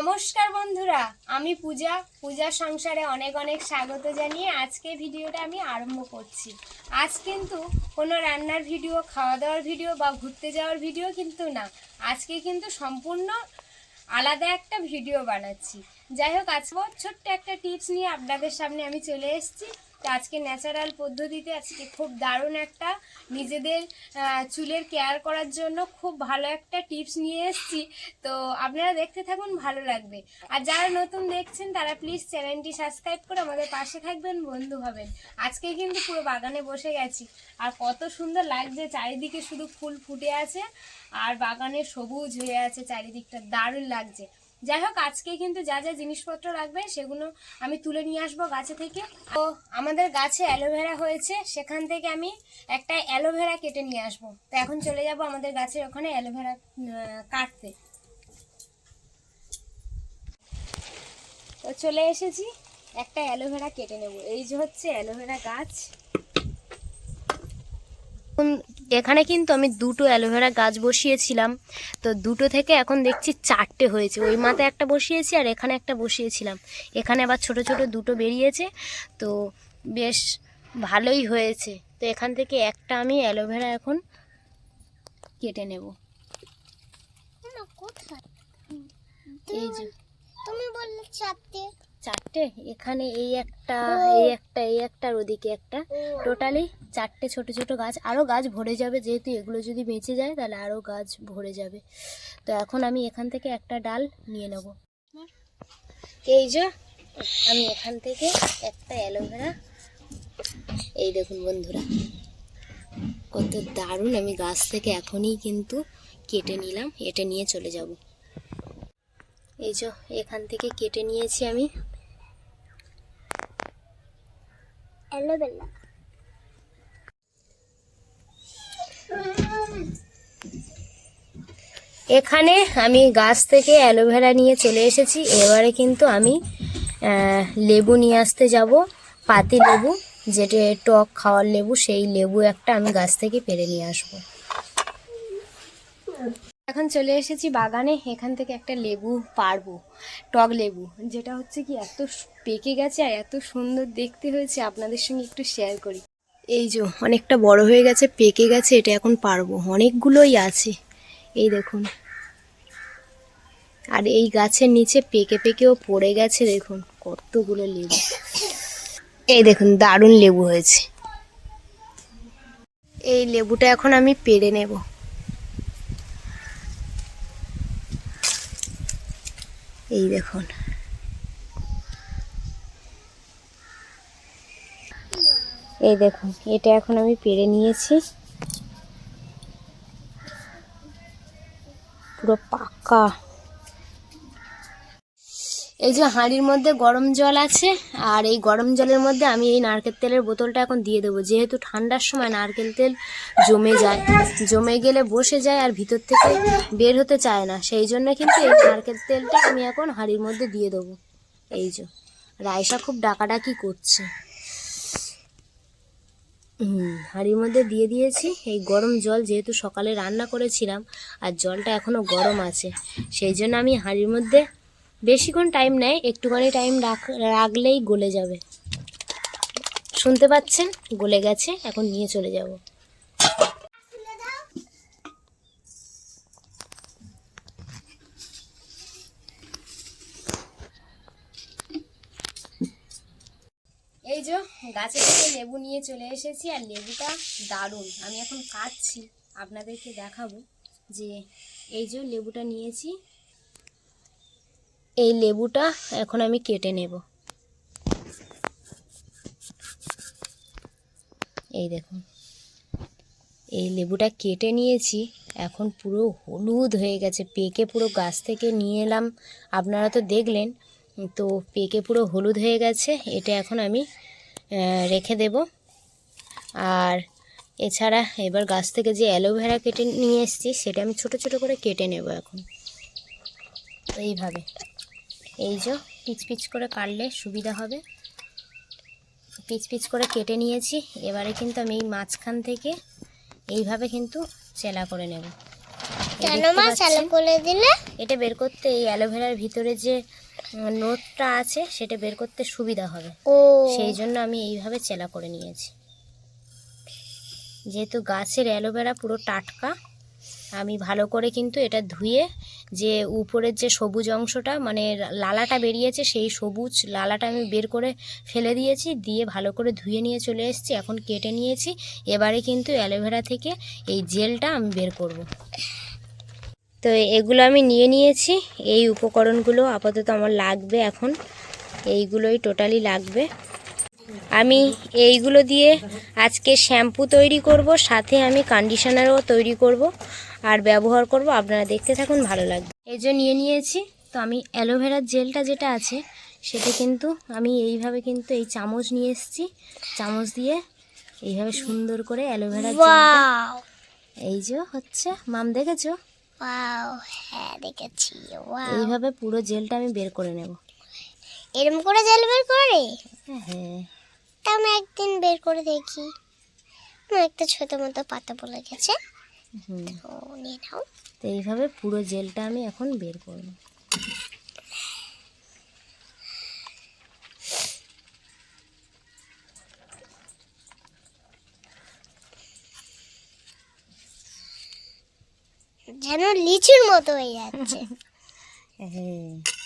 নমস্কার বন্ধুরা, আমি পূজা। পূজা সংসারে অনেক অনেক স্বাগত জানিয়ে আজকে ভিডিওটা আমি আরম্ভ করছি। আজ কিন্তু কোনো রান্নার ভিডিও খাওয়া দাওয়ার ভিডিও বা ঘুরতে যাওয়ার ভিডিও কিন্তু না। আজকে কিন্তু সম্পূর্ণ আলাদা একটা ভিডিও বানাচ্ছি। যাই হোক আজকে ছোট্ট একটা টিপস নিয়ে আপনাদের সামনে আমি চলে এসেছি। তো আজকে ন্যাচারাল পদ্ধতিতে আজকে খুব দারুণ একটা নিজেদের চুলের কেয়ার করার জন্য খুব ভালো একটা টিপস নিয়ে এসেছি। তো আপনারা দেখতে থাকুন, ভালো লাগবে। আর যারা নতুন দেখছেন, তারা প্লিজ চ্যানেলটি সাবস্ক্রাইব করে আমাদের পাশে থাকবেন, বন্ধু হবেন। আজকে কিন্তু পুরো বাগানে বসে গেছি। আর কত সুন্দর লাগছে, চারিদিকে শুধু ফুল ফুটে আছে, আর বাগানে সবুজ হয়ে আছে, চারিদিকটা দারুণ লাগছে। যাই হোক আজকে কিন্তু যা যা জিনিসপত্র লাগবে সেগুলো আমি তুলে নিয়ে আসব গাছে থেকে। তো আমাদের গাছে অ্যালোভেরা হয়েছে, সেখান থেকে আমি একটা অ্যালোভেরা কেটে নিয়ে আসব। তো এখন চলে যাব আমাদের গাছের ওখানে অ্যালোভেরা কাটতে। তো চলে এসেছি, একটা অ্যালোভেরা কেটে নেব। এই যে হচ্ছে অ্যালোভেরা গাছ। এখানে কিন্তু আমি দুটো অ্যালোভেরা গাছ বসিয়েছিলাম। তো দুটো থেকে এখন দেখছি চারটে হয়েছে। ওই মাথায় একটা বসিয়েছি আর এখানে একটা বসিয়েছিলাম। এখানে আবার ছোট ছোট দুটো বেরিয়েছে। তো বেশ ভালোই হয়েছে। তো এখান থেকে একটা আমি অ্যালোভেরা এখন কেটে নেব। এই যে। তুমি বললে চারটে। চারটে? এখানে এই একটা এই একটা এই একটা আর ওদিকে একটা। টোটালি চারটে ছোট ছোট গাছ। আরও গাছ ভরে যাবে যেহেতু এগুলো যদি বেঁচে যায় তাহলে আরও গাছ ভরে যাবে। তো এখন আমি এখান থেকে একটা ডাল নিয়ে নেব। এই যে আমি এখান থেকে একটা অ্যালোভেরা। এই দেখুন বন্ধুরা কত দারুণ! আমি গাছ থেকে এখনই কিন্তু কেটে নিলাম এটা নিয়ে চলে যাব। এই যে এখান থেকে কেটে নিয়েছি আমি। এখানে আমি গাছ থেকে অ্যালোভেরা নিয়ে চলে এসেছি। এবারে কিন্তু আমি লেবু নিয়ে আসতে যাব, পাতি লেবু, যেটা টক খাওয়ার লেবু, সেই লেবু একটা আমি গাছ থেকে পেরে নিয়ে আসব। এখন চলে এসেছি বাগানে। এখান থেকে একটা লেবু পারব, টক লেবু। যেটা হচ্ছে কি, এত পেকে গেছে আর এত সুন্দর দেখতে হয়েছে। আপনাদের সঙ্গে একটু শেয়ার করি। এই যে, অনেকটা বড় হয়ে গেছে, পেকে গেছে, এটা এখন পারব। অনেকগুলোই আছে। এই দেখুন। আর এই গাছের নিচে পেকে পেকেও পড়ে গেছে, দেখুন। কতগুলো লেবু। এই দেখুন, দারুণ লেবু হয়েছে। এই লেবুটা এখন আমি পেরে নেব। এই দেখুন। এই দেখুন এটা এখন আমি পেরে নিয়েছি। পুরো পাকা। এই যে হাঁড়ির মধ্যে গরম জল আছে, আর এই গরম জলের মধ্যে আমি এই নারকেল তেলের বোতলটা এখন দিয়ে দেবো। যেহেতু ঠান্ডার সময় নারকেল তেল জমে যায়, জমে গেলে বসে যায় আর ভিতর থেকে বের হতে চায় না। সেই জন্য কিন্তু এই নারকেল তেলটা আমি এখন হাঁড়ির মধ্যে দিয়ে দেবো। এই যে রায়সা খুব ডাকাডাকি করছে। হাঁড়ির মধ্যে দিয়ে দিয়েছি। এই গরম জল যেহেতু সকালে রান্না করেছিলাম, আর জলটা এখনও গরম আছে, সেই জন্য আমি হাঁড়ির মধ্যে বেশিক্ষণ টাইম নেয়, একটুখানি টাইম রাখ, রাখলেই গলে যাবে। শুনতে পাচ্ছেন? গলে গেছে, এখন নিয়ে চলে যাব। এই যে, গাছে থেকে লেবু নিয়ে চলে এসেছি, আর লেবুটা দারুণ। আমি এখন কাটছি, আপনাদেরকে দেখাবো যে এই যে লেবুটা নিয়েছি এই লেবুটা এখন আমি কেটে নেব। এই দেখুন, এই লেবুটা কেটে নিয়েছি, এখন পুরো হলুদ হয়ে গেছে, পেকে পুরো গাছ থেকে নিয়ে এলাম। আপনারা তো দেখলেন, তো পেকে পুরো হলুদ হয়ে গেছে, এটা এখন আমি রেখে দেব। আর এছাড়া এবার গাছ থেকে যে অ্যালোভেরা কেটে নিয়ে এসেছি, সেটা আমি ছোট ছোট করে কেটে নেব এখন। এইভাবে। এই যে পিচ পিচ করে কাটলে সুবিধা হবে। পিচ পিচ করে কেটে নিয়েছি এবারে কিন্তু আমি এই মাঝখান থেকে এইভাবে কিন্তু চেলা করে নেব। কেন মা? চালু করে দিলে? এটা বের করতে এই অ্যালোভেরার ভিতরে যে নোটটা আছে সেটা বের করতে সুবিধা হবে। ও। সেই জন্য আমি এইভাবে চেলা করে নিয়েছি। যেহেতু গাছের অ্যালোভেরা পুরো টাটকা আমি ভালো করে কিন্তু এটা ধুয়ে যে উপরের যে সবুজ অংশটা মানে লালাটা বেরিয়েছে, সেই সবুজ লালাটা আমি বের করে ফেলে দিয়েছি, দিয়ে ভালো করে ধুয়ে নিয়ে চলে এসেছি, এখন কেটে নিয়েছি এবারে কিন্তু অ্যালোভেরা থেকে এই জেলটা আমি বের করব। তো এগুলো আমি নিয়ে নিয়েছি, এই উপকরণগুলো আপাতত আমার লাগবে এখন, এইগুলোই টোটালি লাগবে আমি এইগুলো দিয়ে আজকে শ্যাম্পু তৈরি করব সাথে আমি কন্ডিশনারও তৈরি করব আর ব্যবহার করব। আপনারা দেখতে থাকুন ভালো লাগবে। এই যে নিয়ে নিয়েছি তো আমি অ্যালোভেরার জেলটা যেটা আছে সেটা কিন্তু আমি এইভাবে কিন্তু এই চামচ নিয়ে এসেছি। চামচ দিয়ে এইভাবে সুন্দর করে ওয়াও এই যে হচ্ছে। মাম দেখেছ? হ্যাঁ দেখেছি। এইভাবে পুরো জেলটা আমি বের করে নেব। এরম করে জেল বের করে? হ্যাঁ। তা আমি একদিন বের করে দেখি। আমার একটা ছোট মতো পাতা পড়ে গেছে। হুম। ও নিয়ে নাও। তো এইভাবে পুরো জেলটা আমি এখন বের করব। যেন লিচুর মতো হয়ে যাচ্ছে। হ্যাঁ।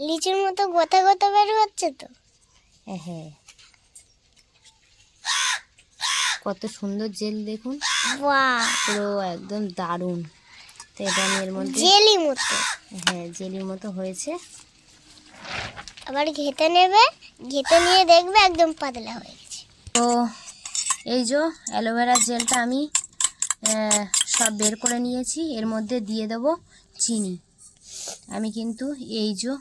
লিচুর মতো গোতা গোতা বের হচ্ছে তো। হ্যাঁ কত সুন্দর জেল দেখুন। পুরো একদম দারুণ। তো এটা আমি এর মধ্যে জেলি মতো। হ্যাঁ জেলির মতো হয়েছে। আবার ঘেটে নেবে ঘেটে নিয়ে দেখবে একদম পাতলা হয়ে গেছে তো এই যে অ্যালোভেরার জেলটা আমি সব বের করে নিয়েছি। এর মধ্যে দিয়ে দেব চিনি। আমি কিন্তু এই যে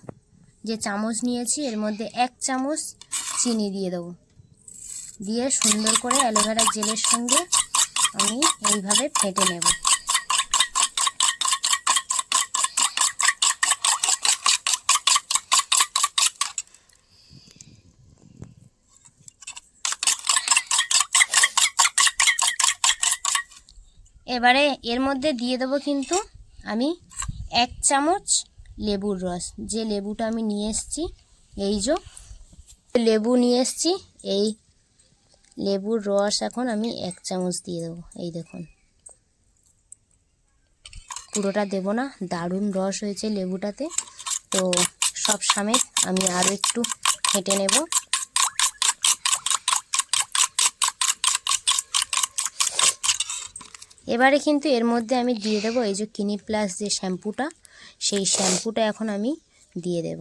যে চামচ নিয়েছি, এর মধ্যে এক চামচ চিনি দিয়ে দেবো। দিয়ে সুন্দর করে অ্যালোভেরা জেলের সঙ্গে আমি এইভাবে ফেটে নেব। এবারে এর মধ্যে দিয়ে দেবো কিন্তু আমি এক চামচ লেবুর রস। যে লেবুটা আমি নিয়ে এসেছি, এই যে লেবু নিয়ে এসেছি, এই লেবুর রস এখন আমি এক চামচ দিয়ে দেবো। এই দেখুন। পুরোটা দেবো না, দারুণ রস হয়েছে লেবুটাতে। তো সব সমেত আমি আরও একটু হেঁটে নেব। এবারে কিন্তু এর মধ্যে আমি দিয়ে দেবো এই যে কিনি প্লাস যে শ্যাম্পুটা। সেই শ্যাম্পুটা এখন আমি দিয়ে দেব।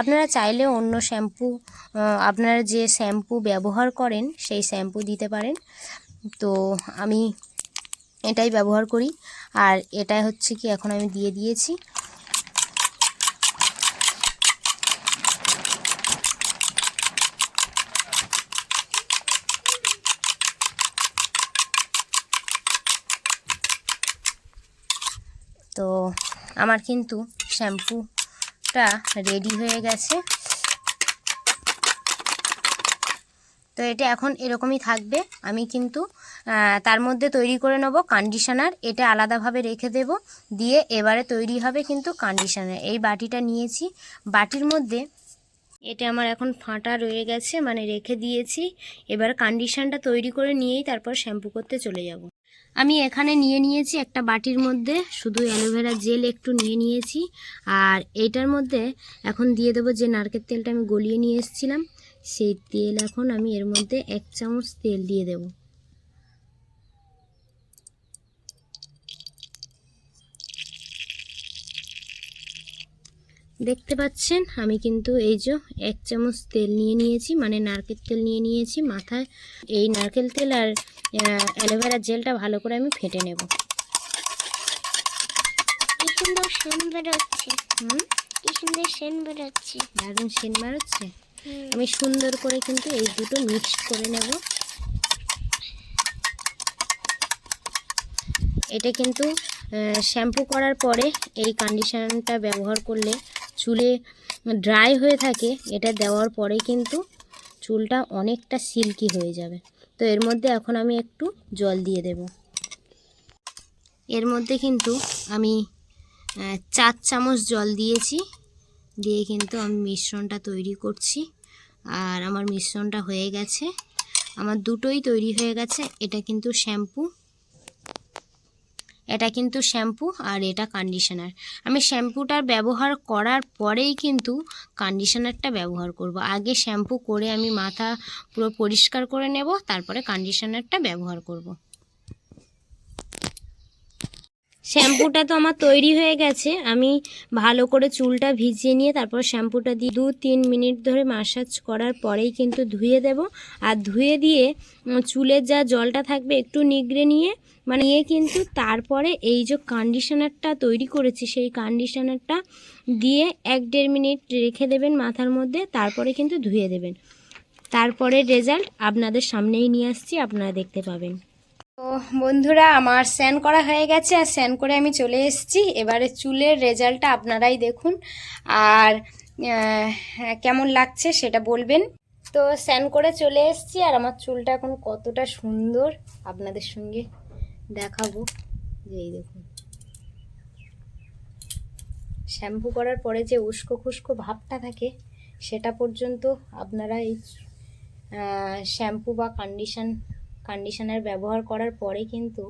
আপনারা চাইলে অন্য শ্যাম্পু আপনারা যে শ্যাম্পু ব্যবহার করেন সেই শ্যাম্পু দিতে পারেন। তো আমি এটাই ব্যবহার করি। আর এটাই হচ্ছে কি, এখন আমি দিয়ে দিয়েছি। তো আমার কিন্তু শ্যাম্পুটা রেডি হয়ে গেছে। তো এটা এখন এরকমই থাকবে। আমি কিন্তু তার মধ্যে তৈরি করে নেব কন্ডিশনার এটা আলাদাভাবে রেখে দেব। দিয়ে এবারে তৈরি হবে কিন্তু কন্ডিশনার এই বাটিটা নিয়েছি। বাটির মধ্যে এটা আমার এখন ফাঁটা রয়ে গেছে মানে রেখে দিয়েছি। এবার কন্ডিশনটা তৈরি করে নিয়েই তারপর শ্যাম্পু করতে চলে যাব। আমি এখানে নিয়ে নিয়েছি একটা বাটির মধ্যে, শুধু অ্যালোভেরা জেল একটু নিয়ে নিয়েছি। আর এইটার মধ্যে এখন দিয়ে দেবো যে নারকেল তেলটা আমি গলিয়ে নিয়ে এসেছিলাম, সেই তেল এখন আমি এর মধ্যে এক চামচ তেল দিয়ে দেব। দেখতে পাচ্ছেন, আমি কিন্তু এই যে এক চামচ তেল নিয়ে নিয়েছি মানে নারকেল তেল নিয়ে নিয়েছি মাথায়। এই নারকেল তেল আর অ্যালোভেরা জেলটা ভালো করে আমি ফেটে নেব। কি সুন্দর সেন বেরোচ্ছে। হুম? কি সুন্দর সেন বেরোচ্ছে। দারুণ সেন মারচ্ছে আমি সুন্দর করে কিন্তু এই দুটো মিক্সড করে নেব। এটা কিন্তু শ্যাম্পু করার পরে এই কন্ডিশনারটা ব্যবহার করলে চুলে ড্রাই হয়ে থাকে এটা দেওয়ার পরে কিন্তু চুলটা অনেকটা সিল্কি হয়ে যাবে। তো এর মধ্যে এখন আমি একটু জল দিয়ে দেব। এর মধ্যে কিন্তু আমি চার চামচ জল দিয়েছি। দিয়ে কিন্তু আমি মিশ্রণটা তৈরি করছি। আর আমার মিশ্রণটা হয়ে গেছে। আমার দুটোই তৈরি হয়ে গেছে। এটা কিন্তু শ্যাম্পু। এটা কিন্তু শ্যাম্পু আর এটা কন্ডিশনার আমি শ্যাম্পুটার ব্যবহার করার পরেই কিন্তু কন্ডিশনারটা ব্যবহার করব। আগে শ্যাম্পু করে আমি মাথা পুরো পরিষ্কার করে নেব, তারপরে কন্ডিশনারটা ব্যবহার করব। শ্যাম্পুটা তো আমার তৈরি হয়ে গেছে। আমি ভালো করে চুলটা ভিজিয়ে নিয়ে তারপর শ্যাম্পুটা দিয়ে দু তিন মিনিট ধরে মাসাজ করার পরেই কিন্তু ধুয়ে দেব। আর ধুয়ে দিয়ে চুলের যা জলটা থাকবে একটু নিগড়ে নিয়ে মানে নিয়ে কিন্তু তারপরে এই যে কন্ডিশনারটা তৈরি করেছি, সেই কন্ডিশনারটা দিয়ে এক দেড় মিনিট রেখে দেবেন মাথার মধ্যে, তারপরে কিন্তু ধুয়ে দেবেন। তারপরে রেজাল্ট আপনাদের সামনেই নিয়ে আসছি, আপনারা দেখতে পাবেন। তো বন্ধুরা, আমার স্যান করা হয়ে গেছে আর স্যান করে আমি চলে এসেছি। এবারে চুলের রেজাল্টটা আপনারাই দেখুন আর কেমন লাগছে সেটা বলবেন। তো স্যান করে চলে এসেছি আর আমার চুলটা এখন কতটা সুন্দর আপনাদের সঙ্গে দেখাবো। যে এই দেখুন। শ্যাম্পু করার পরে যে উস্কো খুস্কো ভাবটা থাকে, সেটা পর্যন্ত আপনারা এই শ্যাম্পু বা কন্ডিশন কন্ডিশনার ব্যবহার করার পরে কিন্তু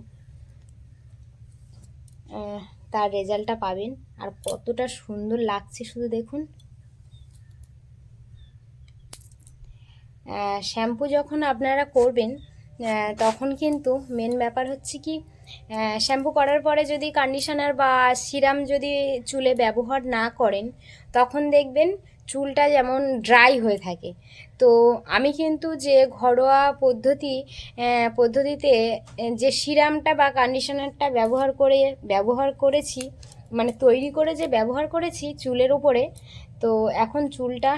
তার রেজাল্টটা পাবেন। আর কতটা সুন্দর লাগছে শুধু দেখুন। শ্যাম্পু যখন আপনারা করবেন তখন কিন্তু মেন ব্যাপার হচ্ছে কি শ্যাম্পু করার পরে যদি কন্ডিশনার বা সিরাম যদি চুলে ব্যবহার না করেন, তখন দেখবেন চুলটা যেমন ড্রাই হয়ে থাকে। তো আমি কিন্তু যে ঘরোয়া পদ্ধতি পদ্ধতিতে যে সিরামটা বা কন্ডিশনারটা ব্যবহার করে, ব্যবহার করেছি মানে তৈরি করে যে ব্যবহার করেছি চুলের ওপরে তো এখন চুলটা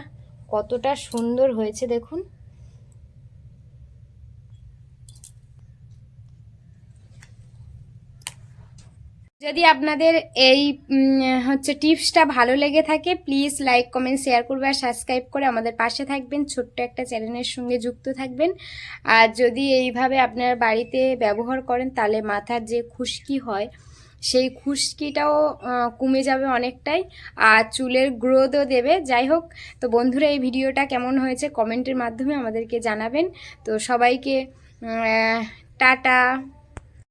কতটা সুন্দর হয়েছে দেখুন। যদি আপনাদের এই হচ্ছে টিপসটা ভালো লেগে থাকে প্লিজ লাইক কমেন্ট শেয়ার করবে আর সাবস্ক্রাইব করে আমাদের পাশে থাকবেন। ছোট্ট একটা চ্যানেলের সঙ্গে যুক্ত থাকবেন। আর যদি এইভাবে আপনার বাড়িতে ব্যবহার করেন, তাহলে মাথার যে খুশকি হয়, সেই খুশকিটাও কমে যাবে অনেকটাই আর চুলের গ্রোথও দেবে। যাই হোক, তো বন্ধুরা, এই ভিডিওটা কেমন হয়েছে কমেন্টের মাধ্যমে আমাদেরকে জানাবেন। তো সবাইকে টাটা।